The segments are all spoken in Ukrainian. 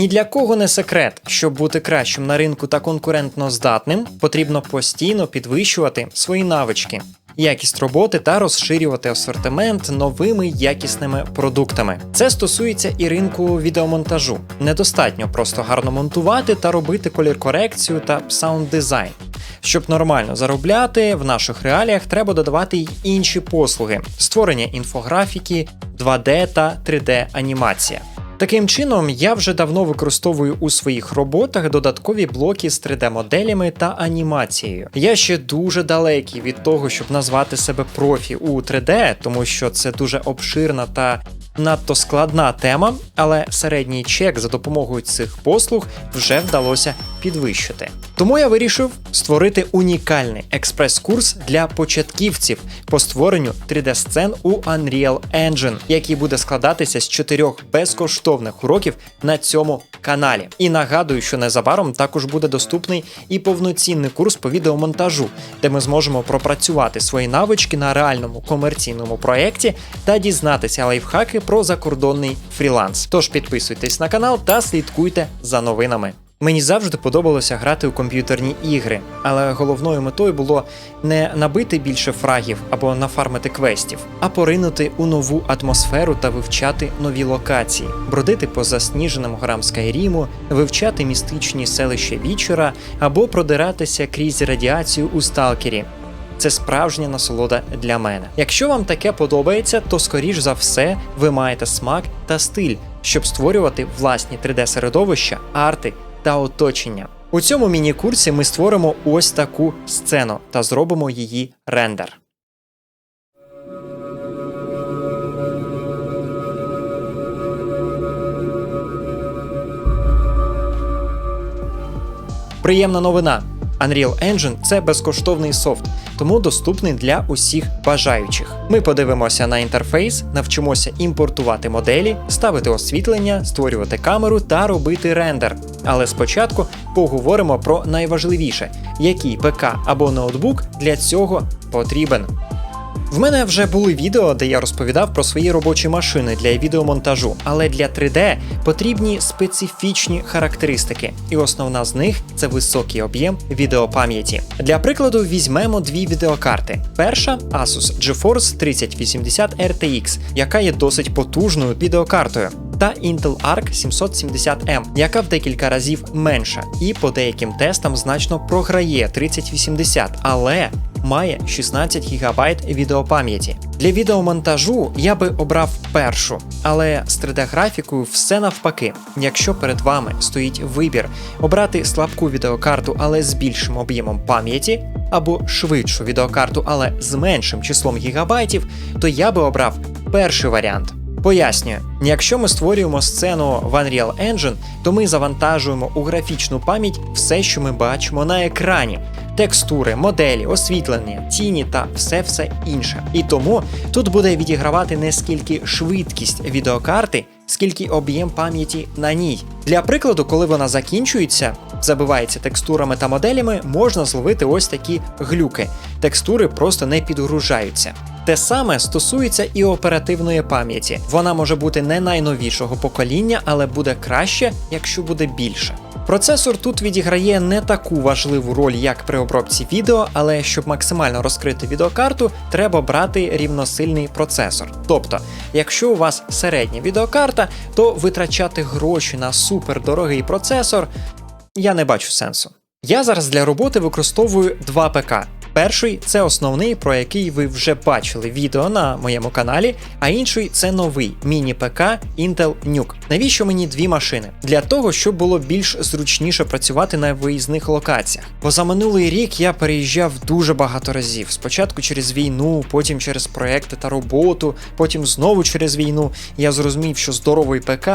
Ні для кого не секрет, щоб бути кращим на ринку та конкурентно здатним, потрібно постійно підвищувати свої навички, якість роботи та розширювати асортимент новими якісними продуктами. Це стосується і ринку відеомонтажу. Недостатньо просто гарно монтувати та робити колір-корекцію та саунд-дизайн. Щоб нормально заробляти, в наших реаліях треба додавати й інші послуги: створення інфографіки, 2D та 3D анімація. Таким чином, я вже давно використовую у своїх роботах додаткові блоки з 3D-моделями та анімацією. Я ще дуже далекий від того, щоб назвати себе профі у 3D, тому що це дуже обширна та надто складна тема, але середній чек за допомогою цих послуг вже вдалося підвищити. Тому я вирішив створити унікальний експрес-курс для початківців по створенню 3D-сцен у Unreal Engine, який буде складатися з чотирьох безкоштовних уроків на цьому каналі. І нагадую, що незабаром також буде доступний і повноцінний курс по відеомонтажу, де ми зможемо пропрацювати свої навички на реальному комерційному проєкті та дізнатися лайфхаки про закордонний фріланс. Тож підписуйтесь на канал та слідкуйте за новинами. Мені завжди подобалося грати у комп'ютерні ігри, але головною метою було не набити більше фрагів або нафармити квестів, а поринути у нову атмосферу та вивчати нові локації, бродити по засніженим горам Скайріму, вивчати містичні селища Вічера або продиратися крізь радіацію у сталкері. Це справжня насолода для мене. Якщо вам таке подобається, то скоріш за все ви маєте смак та стиль, щоб створювати власні 3D-середовища, арти та оточення. У цьому міні-курсі ми створимо ось таку сцену та зробимо її рендер. Приємна новина. Unreal Engine це безкоштовний софт, тому доступний для усіх бажаючих. Ми подивимося на інтерфейс, навчимося імпортувати моделі, ставити освітлення, створювати камеру та робити рендер. Але спочатку поговоримо про найважливіше, який ПК або ноутбук для цього потрібен. В мене вже були відео, де я розповідав про свої робочі машини для відеомонтажу, але для 3D потрібні специфічні характеристики, і основна з них це високий об'єм відеопам'яті. Для прикладу, візьмемо дві відеокарти. Перша Asus GeForce 3080 RTX, яка є досить потужною відеокартою. Та Intel Arc 770M, яка в декілька разів менша, і по деяким тестам значно програє 3080, але має 16 ГБ відеопам'яті. Для відеомонтажу я би обрав першу, але з 3D-графікою все навпаки. Якщо перед вами стоїть вибір обрати слабку відеокарту, але з більшим об'ємом пам'яті, або швидшу відеокарту, але з меншим числом гігабайтів, то я би обрав перший варіант. Пояснюю, якщо ми створюємо сцену в Unreal Engine, то ми завантажуємо у графічну пам'ять все, що ми бачимо на екрані: текстури, моделі, освітлення, тіні та все все інше. І тому тут буде відігравати не скільки швидкість відеокарти, скільки об'єм пам'яті на ній. Для прикладу, коли вона закінчується, забивається текстурами та моделями, можна зловити ось такі глюки. Текстури просто не підгружаються. Те саме стосується і оперативної пам'яті. Вона може бути не найновішого покоління, але буде краще, якщо буде більше. Процесор тут відіграє не таку важливу роль, як при обробці відео, але щоб максимально розкрити відеокарту, треба брати рівносильний процесор. Тобто, якщо у вас середня відеокарта, то витрачати гроші на супердорогий процесор я не бачу сенсу. Я зараз для роботи використовую два ПК. Перший це основний, про який ви вже бачили відео на моєму каналі, а інший це новий міні-ПК Intel Nuke. Навіщо мені дві машини? Для того, щоб було більш зручніше працювати на виїзних локаціях. Бо за минулий рік я переїжджав дуже багато разів. Спочатку через війну, потім через проекти та роботу, потім знову через війну. Я зрозумів, що здоровий ПК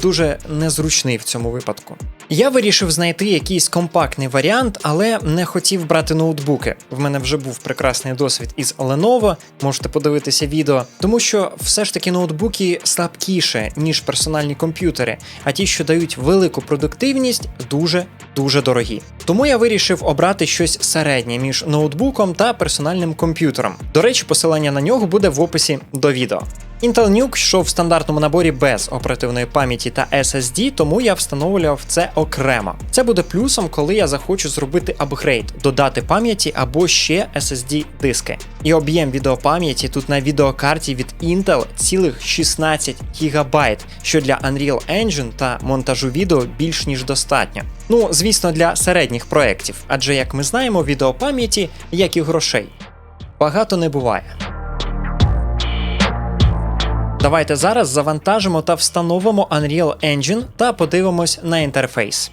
дуже незручний в цьому випадку. Я вирішив знайти якийсь компактний варіант, але не хотів брати ноутбуки. В мене вже був прекрасний досвід із Lenovo, можете подивитися відео, тому що все ж таки ноутбуки слабкіше, ніж персональні комп'ютери, а ті, що дають велику продуктивність, дуже дуже дорогі. Тому я вирішив обрати щось середнє між ноутбуком та персональним комп'ютером. До речі, посилання на нього буде в описі до відео. Intel Nuke йшов в стандартному наборі без оперативної пам'яті та SSD, тому я встановлював це окремо. Це буде плюсом, коли я захочу зробити апгрейд, додати пам'яті або ще SSD диски. І об'єм відеопам'яті тут на відеокарті від Intel цілих 16 ГБ, що для Unreal Engine та монтажу відео більш ніж достатньо. Ну, звісно, для середніх проєктів, адже як ми знаємо, відеопам'яті, як і грошей, багато не буває. Давайте зараз завантажимо та встановимо Unreal Engine та подивимось на інтерфейс.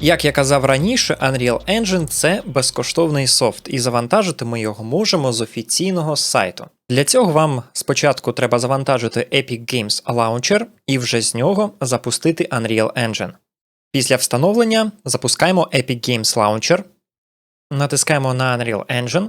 Як я казав раніше, Unreal Engine це безкоштовний софт, і завантажити ми його можемо з офіційного сайту. Для цього вам спочатку треба завантажити Epic Games Launcher і вже з нього запустити Unreal Engine. Після встановлення запускаємо Epic Games Launcher, натискаємо на Unreal Engine,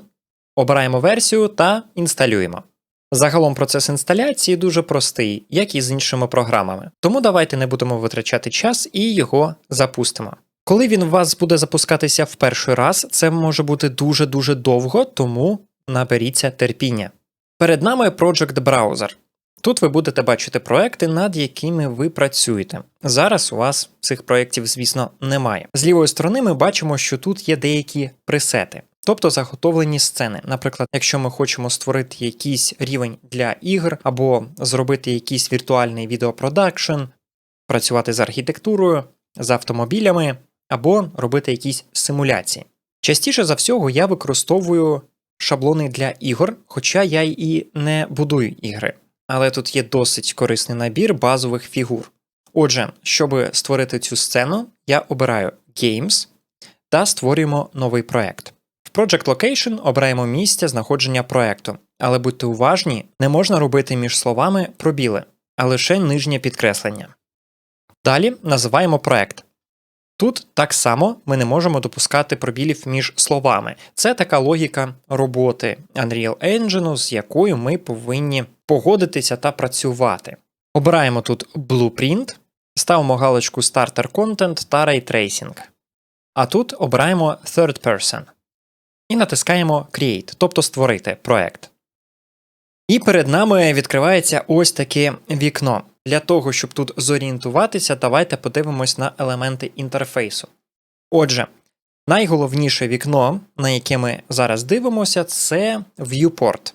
обираємо версію та інсталюємо. Загалом процес інсталяції дуже простий, як і з іншими програмами. Тому давайте не будемо витрачати час і його запустимо. Коли він у вас буде запускатися в перший раз, це може бути дуже-дуже довго, тому наберіться терпіння. Перед нами Project Browser. Тут ви будете бачити проекти, над якими ви працюєте. Зараз у вас цих проєктів, звісно, немає. З лівої сторони ми бачимо, що тут є деякі пресети. Тобто заготовлені сцени. Наприклад, якщо ми хочемо створити якийсь рівень для ігр, або зробити якийсь віртуальний відеопродакшн, працювати з архітектурою, з автомобілями, або робити якісь симуляції. Частіше за всього я використовую шаблони для ігор, хоча я і не будую ігри. Але тут є досить корисний набір базових фігур. Отже, щоб створити цю сцену, я обираю Games та створюємо новий проект. В Project Location обираємо місце знаходження проекту, але будьте уважні, не можна робити між словами пробіли, а лише нижнє підкреслення. Далі називаємо проект. Тут так само ми не можемо допускати пробілів між словами. Це така логіка роботи Unreal Engine, з якою ми повинні погодитися та працювати. Обираємо тут Blueprint, ставимо галочку Starter Content та Ray Tracing. А тут обираємо Third Person і натискаємо Create, тобто створити проект. І перед нами відкривається ось таке вікно. Для того, щоб тут зорієнтуватися, давайте подивимось на елементи інтерфейсу. Отже, найголовніше вікно, на яке ми зараз дивимося, це Viewport.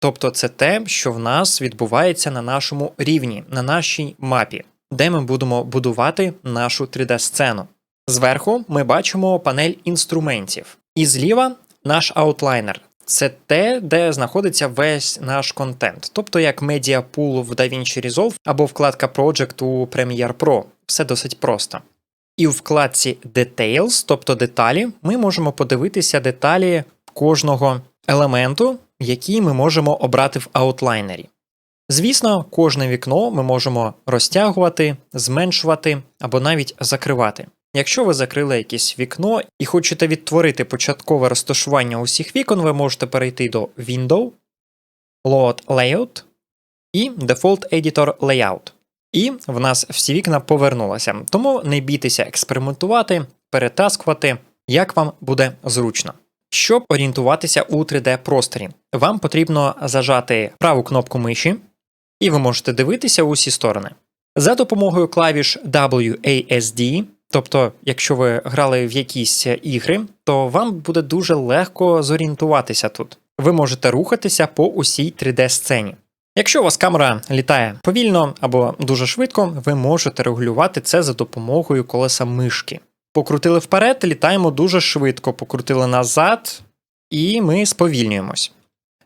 Тобто це те, що в нас відбувається на нашому рівні, на нашій мапі, де ми будемо будувати нашу 3D-сцену. Зверху ми бачимо панель інструментів, і зліва наш аутлайнер. Це те, де знаходиться весь наш контент, тобто як медіапул в DaVinci Resolve або вкладка Project у Premiere Pro. Все досить просто. І у вкладці Details, тобто деталі, ми можемо подивитися деталі кожного елементу, який ми можемо обрати в аутлайнері. Звісно, кожне вікно ми можемо розтягувати, зменшувати або навіть закривати. Якщо ви закрили якесь вікно і хочете відтворити початкове розташування усіх вікон, ви можете перейти до Window, Load Layout і Default Editor Layout. І в нас всі вікна повернулися. Тому не бійтеся експериментувати, перетаскувати, як вам буде зручно. Щоб орієнтуватися у 3D-просторі, вам потрібно зажати праву кнопку миші, і ви можете дивитися усі сторони. За допомогою клавіш WASD Тобто, якщо ви грали в якісь ігри, то вам буде дуже легко зорієнтуватися тут. Ви можете рухатися по усій 3D-сцені. Якщо у вас камера літає повільно або дуже швидко, ви можете регулювати це за допомогою колеса мишки. Покрутили вперед, літаємо дуже швидко, покрутили назад, і ми сповільнюємось.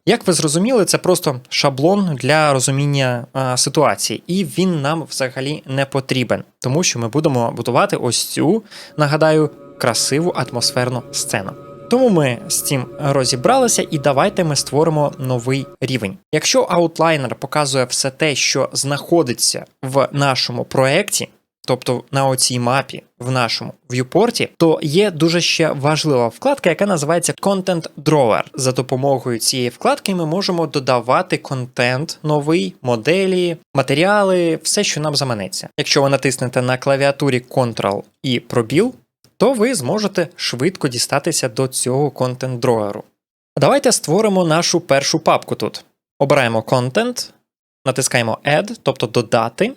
Як ви зрозуміли, це просто шаблон для розуміння а, ситуації, і він нам взагалі не потрібен, тому що ми будемо будувати ось цю, нагадаю, красиву атмосферну сцену. Тому ми з цим розібралися, і давайте ми створимо новий рівень. Якщо аутлайнер показує все те, що знаходиться в нашому проєкті, тобто на оцій мапі в нашому в'юпорті, то є дуже ще важлива вкладка, яка називається Content Drawer. За допомогою цієї вкладки ми можемо додавати контент, новий, моделі, матеріали, все, що нам заманеться. Якщо ви натиснете на клавіатурі Ctrl і пробіл, то ви зможете швидко дістатися до цього контент дроеру. Давайте створимо нашу першу папку тут. Обираємо Content, натискаємо Add, тобто додати,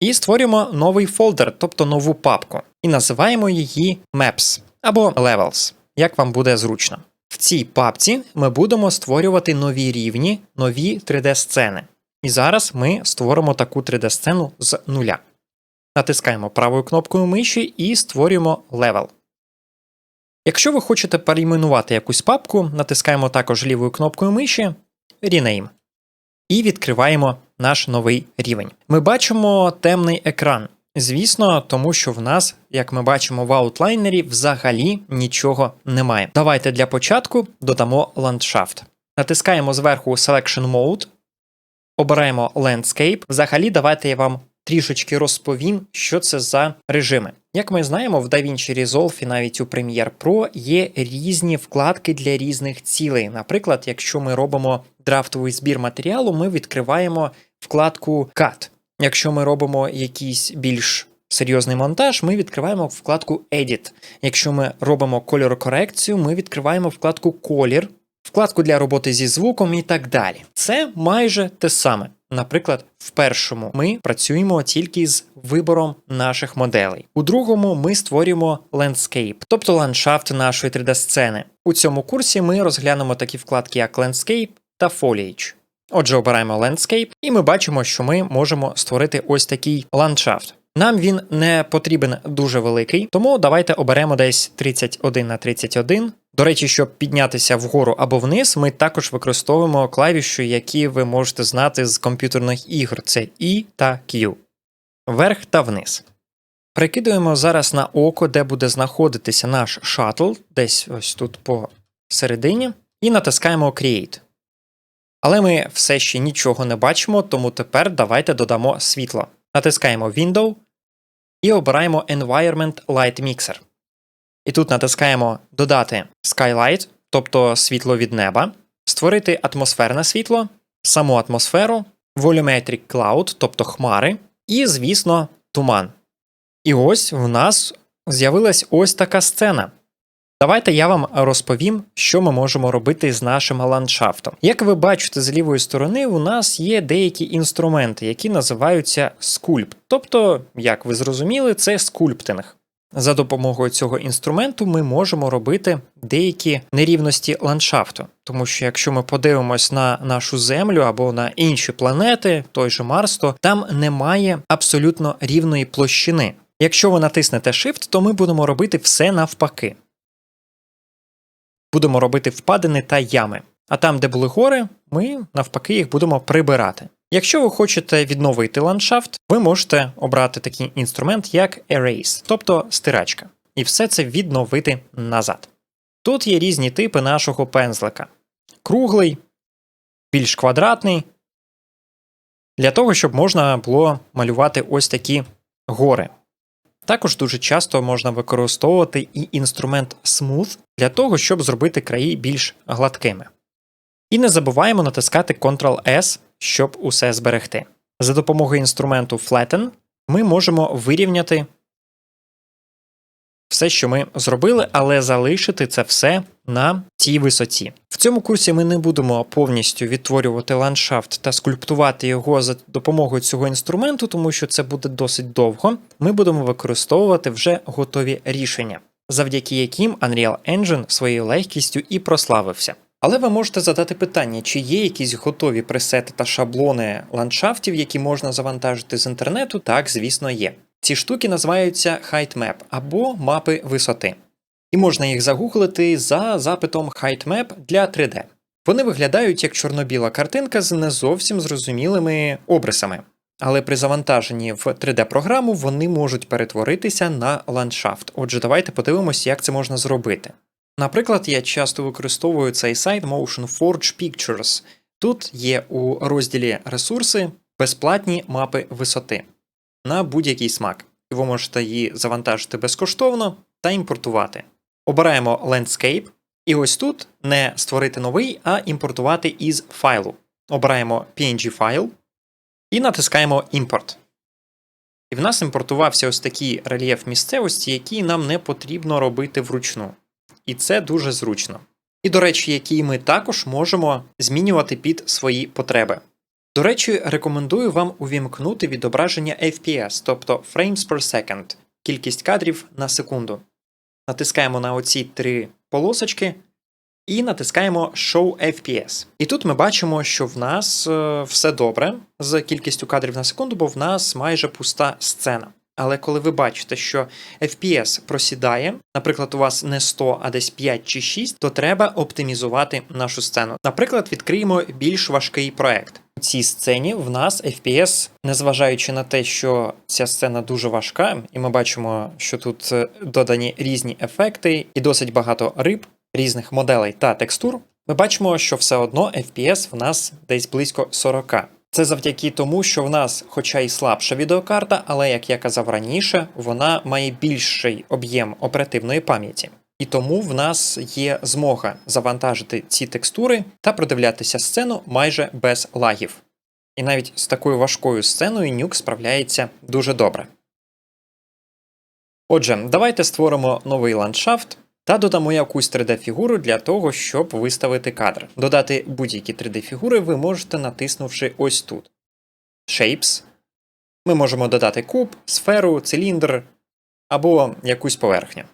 і створюємо новий фолдер, тобто нову папку, і називаємо її Maps або Levels, як вам буде зручно. В цій папці ми будемо створювати нові рівні, нові 3D-сцени. І зараз ми створимо таку 3D-сцену з нуля. Натискаємо правою кнопкою миші і створюємо левел. Якщо ви хочете перейменувати якусь папку, натискаємо також лівою кнопкою миші Rename. І відкриваємо наш новий рівень. Ми бачимо темний екран. Звісно, тому що в нас, як ми бачимо в аутлайнері, взагалі нічого немає. Давайте для початку додамо ландшафт. Натискаємо зверху Selection Mode, обираємо Landscape. Взагалі, давайте я вам трішечки розповім, що це за режими. Як ми знаємо, в DaVinci Resolve і навіть у Premiere Pro є різні вкладки для різних цілей. Наприклад, якщо ми робимо драфтовий збір матеріалу, ми відкриваємо вкладку Cut. Якщо ми робимо якийсь більш серйозний монтаж, ми відкриваємо вкладку Edit. Якщо ми робимо кольорокорекцію, ми відкриваємо вкладку Колір, вкладку для роботи зі звуком і так далі. Це майже те саме. Наприклад, в першому ми працюємо тільки з вибором наших моделей. У другому ми створюємо landscape, тобто ландшафт нашої 3D-сцени. У цьому курсі ми розглянемо такі вкладки, як Landscape та Foliage. Отже, обираємо Landscape, і ми бачимо, що ми можемо створити ось такий ландшафт. Нам він не потрібен дуже великий, тому давайте оберемо десь 31 на 31. До речі, щоб піднятися вгору або вниз, ми також використовуємо клавіші, які ви можете знати з комп'ютерних ігор: це E та Q. Вверх та вниз. Прикидуємо зараз на око, де буде знаходитися наш шаттл, десь ось тут посередині, і натискаємо Create. Але ми все ще нічого не бачимо, тому тепер давайте додамо світло. Натискаємо Window і обираємо Environment Light Mixer. І тут натискаємо Додати Skylight, тобто світло від неба, створити атмосферне світло, саму атмосферу, Volumetric Cloud, тобто хмари, і, звісно, туман. І ось в нас з'явилась ось така сцена. Давайте я вам розповім, що ми можемо робити з нашим ландшафтом. Як ви бачите з лівої сторони, у нас є деякі інструменти, які називаються скульпт. Тобто, як ви зрозуміли, це скульптинг. За допомогою цього інструменту ми можемо робити деякі нерівності ландшафту. Тому що якщо ми подивимось на нашу Землю або на інші планети, той же Марс, то там немає абсолютно рівної площини. Якщо ви натиснете Shift, то ми будемо робити все навпаки будемо робити впадини та ями. А там, де були гори, ми навпаки їх будемо прибирати. Якщо ви хочете відновити ландшафт, ви можете обрати такий інструмент, як Erase, тобто стирачка, і все це відновити назад. Тут є різні типи нашого пензлика: круглий, більш квадратний, для того, щоб можна було малювати ось такі гори. Також дуже часто можна використовувати і інструмент Smooth для того, щоб зробити краї більш гладкими. І не забуваємо натискати Ctrl-S, щоб усе зберегти. За допомогою інструменту Flatten ми можемо вирівняти все, що ми зробили, але залишити це все на цій висоті. В цьому курсі ми не будемо повністю відтворювати ландшафт та скульптувати його за допомогою цього інструменту, тому що це буде досить довго. Ми будемо використовувати вже готові рішення, завдяки яким Unreal Engine своєю легкістю і прославився. Але ви можете задати питання, чи є якісь готові пресети та шаблони ландшафтів, які можна завантажити з інтернету? Так, звісно, є. Ці штуки називаються Height Map або мапи висоти. І можна їх загуглити за запитом Height Map для 3D. Вони виглядають як чорно-біла картинка з не зовсім зрозумілими обрисами. Але при завантаженні в 3D-програму вони можуть перетворитися на ландшафт. Отже, давайте подивимося, як це можна зробити. Наприклад, я часто використовую цей сайт Motion Forge Pictures. Тут є у розділі ресурси безплатні мапи висоти на будь-який смак. Ви можете її завантажити безкоштовно та імпортувати. Обираємо Landscape, і ось тут не створити новий, а імпортувати із файлу. Обираємо PNG файл і натискаємо Import. І в нас імпортувався ось такий рельєф місцевості, який нам не потрібно робити вручну. І це дуже зручно. І, до речі, який ми також можемо змінювати під свої потреби. До речі, рекомендую вам увімкнути відображення FPS, тобто Frames per Second, кількість кадрів на секунду. Натискаємо на оці три полосочки і натискаємо Show FPS. І тут ми бачимо, що в нас е, все добре з кількістю кадрів на секунду, бо в нас майже пуста сцена. Але коли ви бачите, що FPS просідає, наприклад, у вас не 100, а десь 5 чи 6, то треба оптимізувати нашу сцену. Наприклад, відкриємо більш важкий проект. У цій сцені в нас FPS, незважаючи на те, що ця сцена дуже важка, і ми бачимо, що тут е, додані різні ефекти і досить багато риб, різних моделей та текстур, ми бачимо, що все одно FPS в нас десь близько 40. Це завдяки тому, що в нас, хоча і слабша відеокарта, але як я казав раніше, вона має більший об'єм оперативної пам'яті. І тому в нас є змога завантажити ці текстури та продивлятися сцену майже без лагів. І навіть з такою важкою сценою Nuke справляється дуже добре. Отже, давайте створимо новий ландшафт та додамо якусь 3D-фігуру для того, щоб виставити кадр. Додати будь-які 3D-фігури ви можете натиснувши ось тут. Shapes. Ми можемо додати куб, сферу, циліндр або якусь поверхню.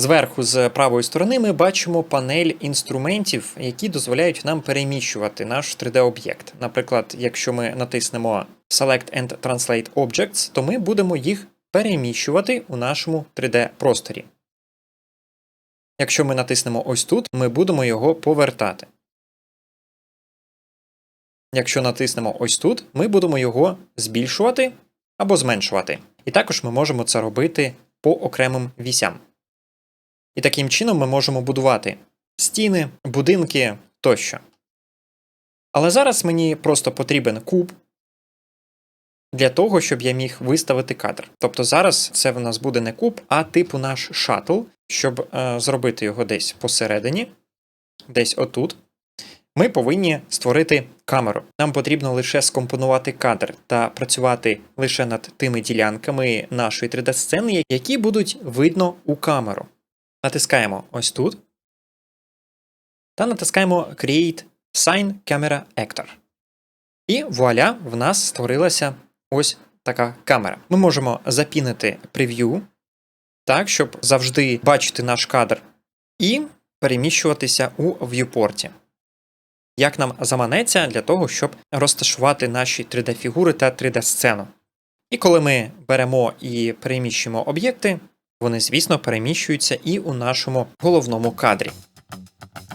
Зверху з правої сторони ми бачимо панель інструментів, які дозволяють нам переміщувати наш 3D-об'єкт. Наприклад, якщо ми натиснемо Select and Translate Objects, то ми будемо їх переміщувати у нашому 3D-просторі. Якщо ми натиснемо ось тут, ми будемо його повертати. Якщо натиснемо ось тут, ми будемо його збільшувати або зменшувати. І також ми можемо це робити по окремим вісям. І таким чином ми можемо будувати стіни, будинки тощо. Але зараз мені просто потрібен куб для того, щоб я міг виставити кадр. Тобто зараз це в нас буде не куб, а типу наш шатл, щоб е, зробити його десь посередині, десь отут. Ми повинні створити камеру. Нам потрібно лише скомпонувати кадр та працювати лише над тими ділянками нашої 3D-сцени, які будуть видно у камеру. Натискаємо ось тут. Та натискаємо Create Sign Camera Actor. І вуаля, в нас створилася ось така камера. Ми можемо запінити прев'ю, так, щоб завжди бачити наш кадр, і переміщуватися у в'юпорті. Як нам заманеться для того, щоб розташувати наші 3D-фігури та 3D-сцену. І коли ми беремо і переміщуємо об'єкти, вони, звісно, переміщуються і у нашому головному кадрі.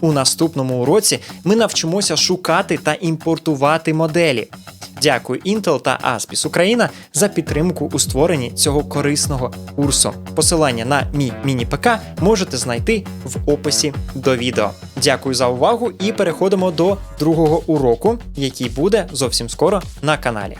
У наступному уроці ми навчимося шукати та імпортувати моделі. Дякую Intel та Aspis Україна за підтримку у створенні цього корисного курсу. Посилання на мій міні-ПК можете знайти в описі до відео. Дякую за увагу і переходимо до другого уроку, який буде зовсім скоро на каналі.